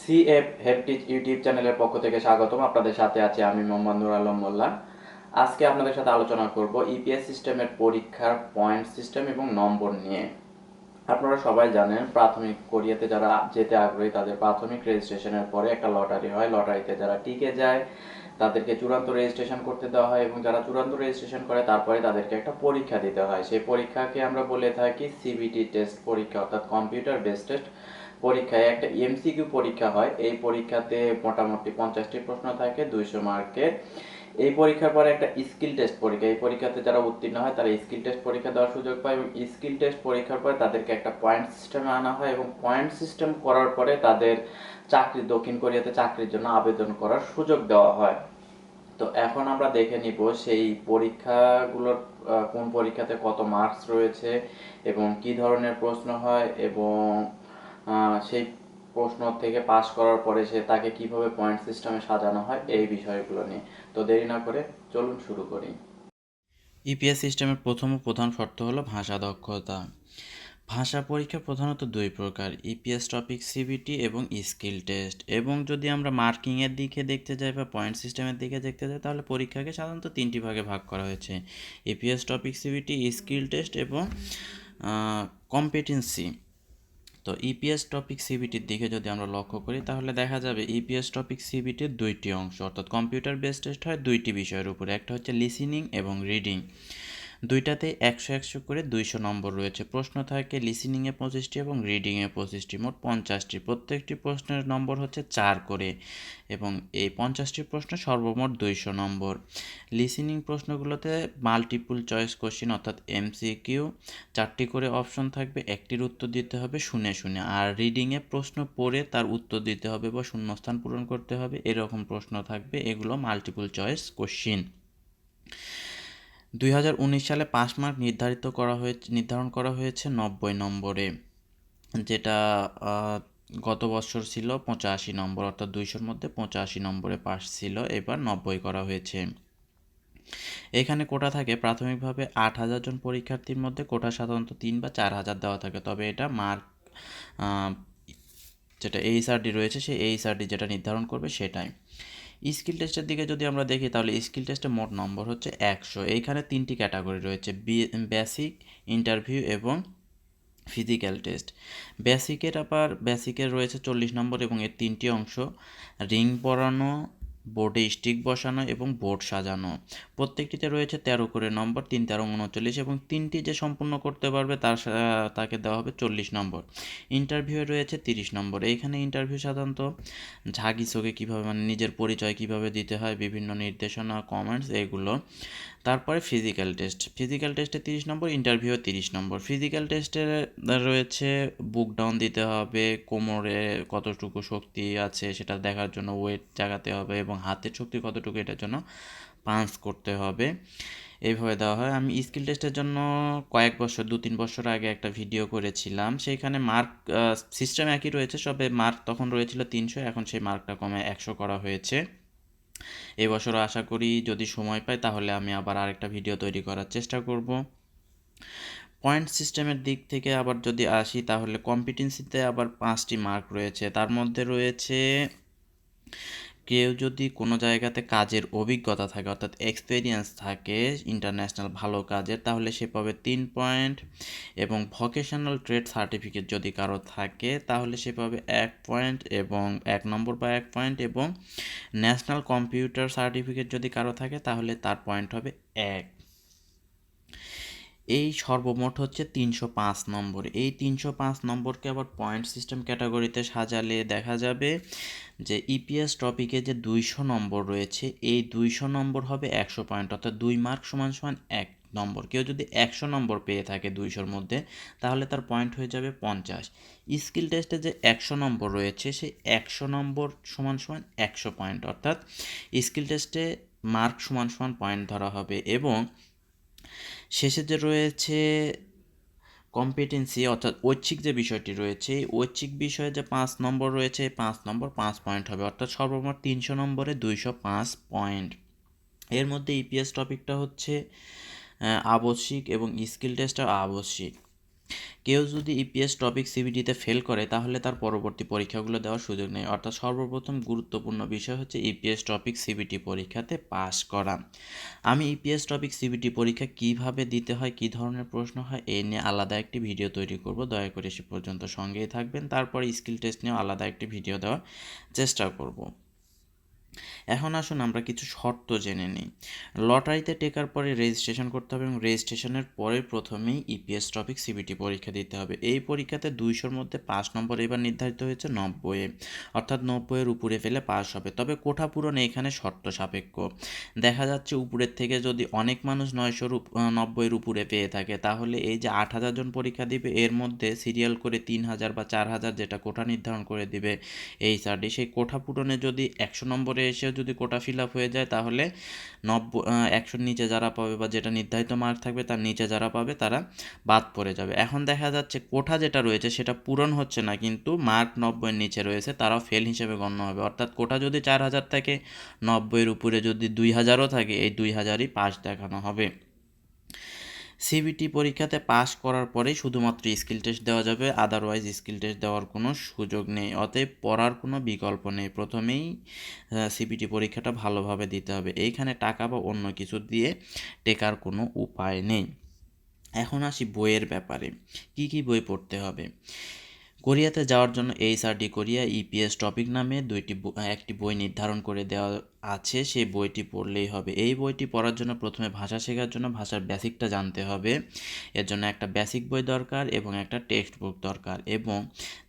CF হেপটিচ YouTube চ্যানেলের পক্ষ থেকে স্বাগতম। আপনাদের সাথে আছি আমি মোহাম্মদ নুর আলম মোল্লা। আজকে আপনাদের সাথে আলোচনা করব ইপিএস সিস্টেমের পরীক্ষার পয়েন্ট সিস্টেম এবং নম্বর নিয়ে। আপনারা সবাই জানেন, প্রাথমিক কোরিয়াতে যারা যেতে আগ্রহী, তাদের প্রাথমিক রেজিস্ট্রেশনের পরে একটা লটারি হয়। লটারিতে যারা টিকে যায়, তাদেরকে চূড়ান্ত রেজিস্ট্রেশন করতে দেওয়া হয় এবং যারা চূড়ান্ত রেজিস্ট্রেশন করে, তারপরে তাদেরকে একটা পরীক্ষা দিতে হয়। সেই পরীক্ষাকে আমরা বলে থাকি সিবিটি টেস্ট পরীক্ষা, অর্থাৎ কম্পিউটার বেস টেস্ট পরীক্ষায়, একটা এমসিকিউ পরীক্ষা হয়। এই পরীক্ষাতে মোটামুটি পঞ্চাশটি প্রশ্ন থাকে, দুইশো মার্কের। এই পরীক্ষার পরে একটা স্কিল টেস্ট পরীক্ষা। এই পরীক্ষাতে যারা উত্তীর্ণ হয়, তারা স্কিল টেস্ট পরীক্ষা দেওয়ার সুযোগ পায় এবং স্কিল টেস্ট পরীক্ষার পরে তাদেরকে একটা পয়েন্ট সিস্টেমে আনা হয় এবং পয়েন্ট সিস্টেম করার পরে তাদের চাকরি, দক্ষিণ কোরিয়াতে চাকরির জন্য আবেদন করার সুযোগ দেওয়া হয়। তো এখন আমরা দেখে নিব সেই পরীক্ষাগুলোর কোন পরীক্ষাতে কত মার্কস রয়েছে এবং কি ধরনের প্রশ্ন হয় এবং সেই প্রশ্ন থেকে পাশ করার পরে সে তাকে কীভাবে পয়েন্ট সিস্টেমে সাজানো হয়, এই বিষয়গুলো নিয়ে। তো দেরি না করে চলুন শুরু করি। ইপিএস সিস্টেমের প্রথম ও প্রধান শর্ত হলো ভাষা দক্ষতা। ভাষা পরীক্ষা প্রধানত দুই প্রকার ইপিএস টপিক সিবিটি এবং স্কিল টেস্ট এবং যদি আমরা মার্কিংয়ের দিকে দেখতে যাই বা পয়েন্ট সিস্টেমের দিকে দেখতে যাই, তাহলে পরীক্ষাকে সাধারণত তিনটি ভাগে ভাগ করা হয়েছে। EPS topic CBT skill test এবং কম্পিটেন্সি তো ইপিএস টপিক সিবিটির দিকে যদি আমরা লক্ষ্য করি, তাহলে দেখা যাবে ইপিএস টপিক সিবিটির দুইটি অংশ। অর্থাৎ কম্পিউটার বেস টেস্ট হয় দুইটি বিষয়ের উপরে। একটা হচ্ছে লিসিনিং এবং রিডিং দুইটাতে একশো একশো করে দুইশো নম্বর রয়েছে। প্রশ্ন থাকে লিসেনিংয়ে পঁচিশটি এবং রিডিংয়ে পঁচিশটি। মোট পঞ্চাশটি। প্রত্যেকটি প্রশ্নের নম্বর হচ্ছে চার করে এবং এই পঞ্চাশটি প্রশ্ন সর্বমোট দুইশো নম্বর। লিসেনিং প্রশ্নগুলোতে মাল্টিপুল চয়েস কোশ্চিন অর্থাৎ এমসিকিউ চারটি করে অপশন থাকবে, একটির উত্তর দিতে হবে শুনে শুনে। আর রিডিংয়ে প্রশ্ন পড়ে তার উত্তর দিতে হবে বা শূন্যস্থান পূরণ করতে হবে, এরকম প্রশ্ন থাকবে। এগুলো মাল্টিপুল চয়েস কোশ্চিন দুই হাজার উনিশ সালে পাস মার্ক নির্ধারিত করা হয়েছে নির্ধারণ করা হয়েছে নব্বই নম্বরে, যেটা গত বছর ছিল পঁচাশি নম্বর, অর্থাৎ দুইশোর মধ্যে পঁচাশি নম্বরে পাস ছিল, এবার নব্বই করা হয়েছে। এখানে কোটা থাকে, প্রাথমিকভাবে আট হাজার জন পরীক্ষার্থীর মধ্যে কোটা সাধারণত তিন বা চার হাজার দেওয়া থাকে, তবে এটা মার্ক যেটা এইচআরডি রয়েছে, সেই এইচআরডি যেটা নির্ধারণ করবে সেটাই। স্কিল টেস্টের দিকে যদি আমরা দেখি, তাহলে স্কিল টেস্টে মোট নম্বর হচ্ছে একশো। এইখানে তিনটি ক্যাটাগরি রয়েছে বেসিক ইন্টারভিউ এবং ফিজিক্যাল টেস্ট বেসিকের আবার বেসিকের রয়েছে চল্লিশ নম্বর এবং এর তিনটি অংশ। রিং পরানো বোর্ডে স্টিক বসানো এবং বোর্ড সাজানো। প্রত্যেকটিতে রয়েছে তেরো করে নম্বর, তিন, তেরো, উনচল্লিশ এবং তিনটি যে সম্পূর্ণ করতে পারবে তার তাকে দেওয়া হবে চল্লিশ নম্বর। ইন্টারভিউ রয়েছে তিরিশ নম্বর। এইখানে ইন্টারভিউ সাধারণত ঝাঁকি চোখে কীভাবে মানে নিজের পরিচয় কীভাবে দিতে হয়, বিভিন্ন নির্দেশনা, কমেন্টস, এগুলো। তারপরে ফিজিক্যাল টেস্ট ফিজিক্যাল টেস্টে তিরিশ নম্বর ইন্টারভিউ তিরিশ নম্বর। ফিজিক্যাল টেস্টে রয়েছে বুক ডাউন দিতে হবে, কোমরে কতটুকু শক্তি আছে সেটা দেখার জন্য ওয়েট জাগাতে হবে এবং হাতের শক্তি কতটুকু এটার জন্য পাঞ্চ করতে হবে। এইভাবে দেওয়া হয়। আমি স্কিল টেস্টের জন্য কয়েক বছর, দু তিন বছর আগে একটা ভিডিও করেছিলাম। সেইখানে মার্ক সিস্টেম একই রয়েছে, সবে মার্ক তখন রয়েছিল তিনশো, এখন সেই মার্কটা কমে একশো করা হয়েছে। এবছরও আশা করি যদি সময় পাই তাহলে আমি আবার আরেকটা ভিডিও তৈরি করার চেষ্টা করব। পয়েন্ট সিস্টেমের দিক থেকে আবার যদি আসি তাহলে কম্পিটেন্সিতে আবার পাঁচটি মার্ক রয়েছে। তার মধ্যে রয়েছে কেউ যদি কোনো জায়গাতে কাজের অভিজ্ঞতা থাকে, অর্থাৎ এক্সপেরিয়েন্স থাকে ইন্টারন্যাশনাল ভালো কাজের, তাহলে সে পাবে তিন পয়েন্ট এবং ভকেশনাল ট্রেড সার্টিফিকেট যদি কারও থাকে, তাহলে সে পাবে এক পয়েন্ট এবং এক নম্বর বা এক পয়েন্ট এবং ন্যাশনাল কম্পিউটার সার্টিফিকেট যদি কারও থাকে, তাহলে তার পয়েন্ট হবে এক। এই সর্বমোট হচ্ছে তিনশো পাঁচ নম্বর। এই তিনশো পাঁচ নম্বরকে আবার পয়েন্ট সিস্টেম ক্যাটাগরিতে সাজালে দেখা যাবে যে ইপিএস টপিকে যে দুইশো নম্বর রয়েছে, এই দুইশো নম্বর হবে একশো পয়েন্ট অর্থাৎ দুই মার্ক সমান সমান এক নম্বর। কেউ যদি একশো নম্বর পেয়ে থাকে দুইশোর মধ্যে, তাহলে তার পয়েন্ট হয়ে যাবে পঞ্চাশ। স্কিল টেস্টে যে একশো নম্বর রয়েছে, সেই একশো নম্বর সমান সমান একশো পয়েন্ট অর্থাৎ স্কিল টেস্টে মার্ক সমান সমান পয়েন্ট ধরা হবে এবং শেষে যে রয়েছে কম্পিটেন্সি অর্থাৎ ঐচ্ছিক যে বিষয়টি রয়েছে, এই ঐচ্ছিক বিষয়ে যে পাঁচ নম্বর রয়েছে পাঁচ নম্বর পাঁচ পয়েন্ট হবে। অর্থাৎ সর্বমোট তিনশো নম্বরে দুইশো পাঁচ পয়েন্ট এর মধ্যে ইপিএস টপিকটা হচ্ছে আবশ্যিক এবং স্কিল টেস্টটা আবশ্যিক। কেউ যদি ইপিএস টপিক সিবিটিতে ফেল করে, তাহলে তার পরবর্তী পরীক্ষাগুলো দেওয়ার সুযোগ নেই। অর্থাৎ সর্বপ্রথম গুরুত্বপূর্ণ বিষয় হচ্ছে ইপিএস টপিক সিবিটি পরীক্ষাতে পাশ করা। আমি ইপিএস টপিক সিবিটি পরীক্ষা কীভাবে দিতে হয়, কী ধরনের প্রশ্ন হয় এই নিয়ে আলাদা একটি ভিডিও তৈরি করব। দয়া করে সে পর্যন্ত সঙ্গেই থাকবেন। তারপর স্কিল টেস্ট নিয়েও আলাদা একটি ভিডিও দেওয়ার চেষ্টা করব। এখন আসুন আমরা কিছু শর্ত জেনে নিই। লটারিতে টেকার পরে রেজিস্ট্রেশন করতে হবে এবং রেজিস্ট্রেশনের পরে প্রথমেই ইপিএস টপিক সিবিটি পরীক্ষা দিতে হবে। এই পরীক্ষাতে দুইশোর মধ্যে পাঁচ নম্বর এবার নির্ধারিত হয়েছে নব্বইয়ে অর্থাৎ নব্বইয়ের উপরে ফেলে পাস হবে। তবে কোঠা পূরণ এখানে শর্ত সাপেক্ষ। দেখা যাচ্ছে উপরের থেকে যদি অনেক মানুষ নয়শোর নব্বইয়ের উপরে পেয়ে থাকে, তাহলে এই যে আট হাজার জন পরীক্ষা দিবে, এর মধ্যে সিরিয়াল করে তিন হাজার বা চার হাজার যেটা কোঠা নির্ধারণ করে দিবে, এই সারটি সেই কোঠা পূরণে যদি একশো নম্বরে এসেও যদি কোটা ফিল আপ হয়ে যায়, তাহলে নব্বই একশোর নিচে যারা পাবে বা যেটা নির্ধারিত মার্ক থাকবে, তার নিচে যারা পাবে, তারা বাদ পড়ে যাবে। এখন দেখা যাচ্ছে কোঠা যেটা রয়েছে, সেটা পূরণ হচ্ছে না, কিন্তু মার্ক নব্বইয়ের নিচে রয়েছে, তারাও ফেল হিসেবে গণ্য হবে। অর্থাৎ কোটা যদি চার হাজার থাকে, নব্বইয়ের উপরে যদি দুই হাজারও থাকে, এই দুই হাজারই পাস দেখানো হবে। সিবিটি পরীক্ষাতে পাস করার পরেই শুধুমাত্র স্কিল টেস্ট দেওয়া যাবে আদারওয়াইজ স্কিল টেস্ট দেওয়ার কোনো সুযোগ নেই। অতএব পড়ার কোনো বিকল্প নেই। প্রথমেই সিবিটি পরীক্ষাটা ভালোভাবে দিতে হবে। এইখানে টাকা বা অন্য কিছু দিয়ে টেকার কোনো উপায় নেই। এখন আসি বইয়ের ব্যাপারে। কি কি বই পড়তে হবে? কোরিয়াতে যাওয়ার জন্য এইচআরডি কোরিয়া ইপিএস টপিক নামে দুইটি একটি বই নির্ধারণ করে দেওয়া আছে, সেই বইটি পড়লেই হবে। এই বইটি পড়ার জন্য প্রথমে ভাষা শেখার জন্য ভাষার বেসিকটা জানতে হবে। এর জন্য একটা বেসিক বই দরকার এবং একটা টেক্সট বুক দরকার এবং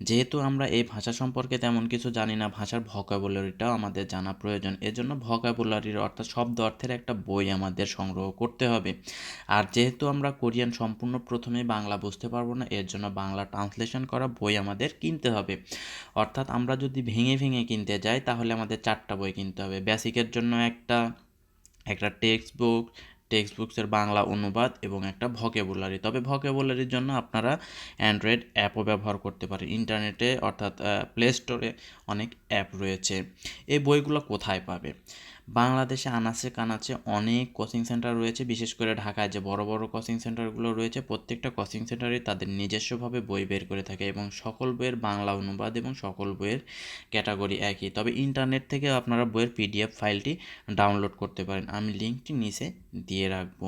যেহেতু আমরা এই ভাষা সম্পর্কে তেমন কিছু জানি না, ভাষার ভকাবুলারিটাও আমাদের জানা প্রয়োজন। এজন্য ভকাবুলারির অর্থাৎ শব্দ অর্থের একটা বই আমাদের সংগ্রহ করতে হবে। আর যেহেতু আমরা কোরিয়ান সম্পূর্ণ প্রথমে বাংলা বুঝতে পারব না, এর জন্য বাংলা ট্রান্সলেশন করা বই আমাদের কিনতে হবে। অর্থাৎ আমরা যদি ভেঙে ভেঙে কিনতে যাই, তাহলে আমাদের চারটা বই কিনতে হবে। বেসিকের জন্য একটা একটা টেক্সট বুক টেক্সট বুকসের বাংলা অনুবাদ এবং একটা ভকেবুলারি তবে ভকেবুলারির জন্য আপনারা অ্যান্ড্রয়েড অ্যাপও ব্যবহার করতে পারেন। ইন্টারনেটে অর্থাৎ প্লে স্টোরে অনেক অ্যাপ রয়েছে। এই বইগুলো কোথায় পাবে? বাংলাদেশে আনাচে কানাচে অনেক কোচিং সেন্টার রয়েছে, বিশেষ করে ঢাকায় যে বড় বড় কোচিং সেন্টারগুলো রয়েছে, প্রত্যেকটা কোচিং সেন্টারে তাদের নিজস্বভাবে বই বের করে থাকে এবং সকল বইয়ের বাংলা অনুবাদ এবং সকল বইয়ের ক্যাটাগরি একই। তবে ইন্টারনেট থেকে আপনারা বইয়ের পিডিএফ ফাইলটি ডাউনলোড করতে পারেন। আমি লিঙ্কটি নিচে দিয়ে রাখব।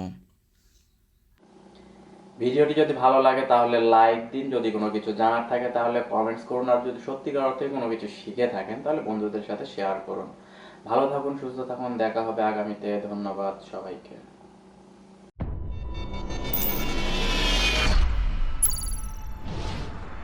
ভিডিওটি যদি ভালো লাগে তাহলে লাইক দিন। যদি কোনো কিছু জানার থাকে তাহলে কমেন্টস করুন। আর যদি সত্যিকার অর্থে কোনো কিছু শিখে থাকেন তাহলে বন্ধুদের সাথে শেয়ার করুন। ভালো থাকুন সুস্থ থাকুন দেখা হবে আগামীতে ধন্যবাদ সবাইকে।